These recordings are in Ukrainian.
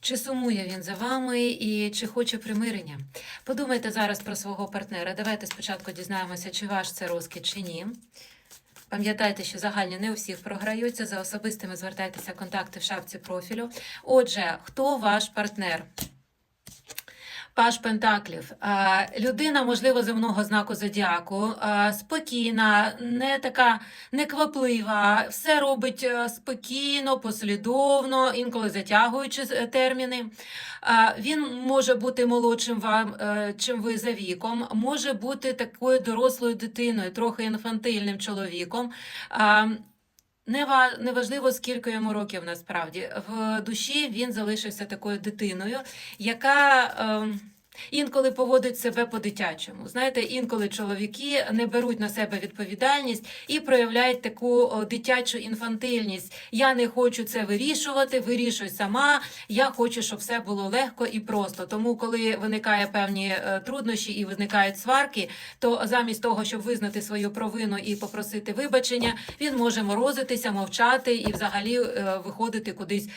Чи сумує він за вами і чи хоче примирення? Подумайте зараз про свого партнера. Давайте спочатку дізнаємося, чи ваш це розкіт, чи ні. Пам'ятайте, що загальні не у всіх програються. За особистими звертайтеся контакти в шапці профілю. Отже, хто ваш партнер? Паш Пентаклів. Людина, можливо, земного знаку зодіаку, спокійна, не така некваплива, все робить е, спокійно, послідовно, інколи затягуючи е, терміни. Він може бути молодшим вам, е, чим ви за віком, може бути такою дорослою дитиною, трохи інфантильним чоловіком. Неважливо, скільки йому років насправді. В душі він залишився такою дитиною, яка ем, інколи поводить себе по-дитячому. Знаєте, інколи чоловіки не беруть на себе відповідальність і проявляють таку дитячу інфантильність. Я не хочу це вирішувати, вирішуй сама. Я хочу, щоб все було легко і просто. Тому, коли виникає певні е, труднощі і виникають сварки, то замість того, щоб визнати свою провину і попросити вибачення, він може морозитися, мовчати і взагалі е, виходити кудись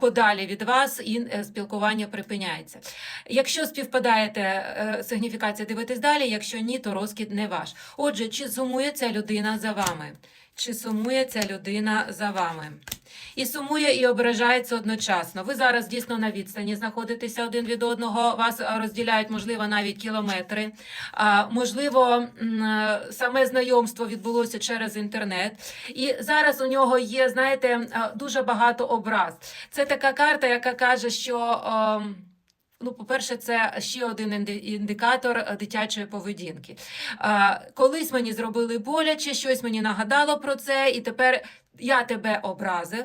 подалі від вас, і е, спілкування припиняється. Якщо співпадаєте е, сигніфікація, дивитесь далі. Якщо ні, то розкид не ваш. Отже, чи сумує ця людина за вами? Чи сумує ця людина за вами? І сумує, і ображається одночасно. Ви зараз дійсно на відстані знаходитеся один від одного. Вас розділяють, можливо, навіть кілометри. Можливо, е, саме знайомство відбулося через інтернет. І зараз у нього є, знаєте, дуже багато образ. Це така карта, яка каже, що. Ну, по-перше, це ще один індикатор е, дитячої поведінки. Колись мені зробили боляче, щось мені нагадало про це, і тепер я тебе образив.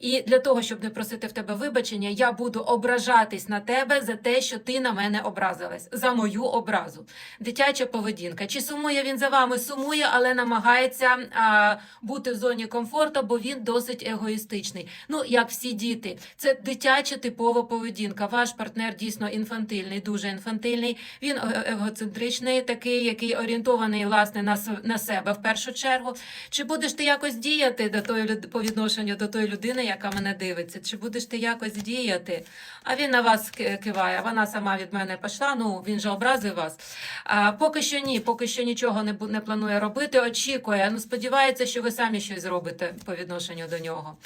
І для того, щоб не просити в тебе вибачення, я буду ображатись на тебе за те, що ти на мене образилась, за мою образу. Дитяча поведінка. Чи сумує він за вами? Сумує, але намагається а, бути в зоні комфорту, бо він досить егоїстичний. Ну, як всі діти, це дитяча типова поведінка. Ваш партнер дійсно інфантильний, дуже інфантильний. Він е- егоцентричний, такий, який орієнтований власне на, на себе в першу чергу. Чи будеш ти якось діяти до тої по відношенню до тої людини, яка мене дивиться? Чи будеш ти якось діяти? А він на вас киває. Вона сама від мене пішла. Ну він же образив вас. А, поки що ні, поки що нічого не, не планує робити. Очікує. Ну сподівається, що ви самі щось зробите по відношенню до нього.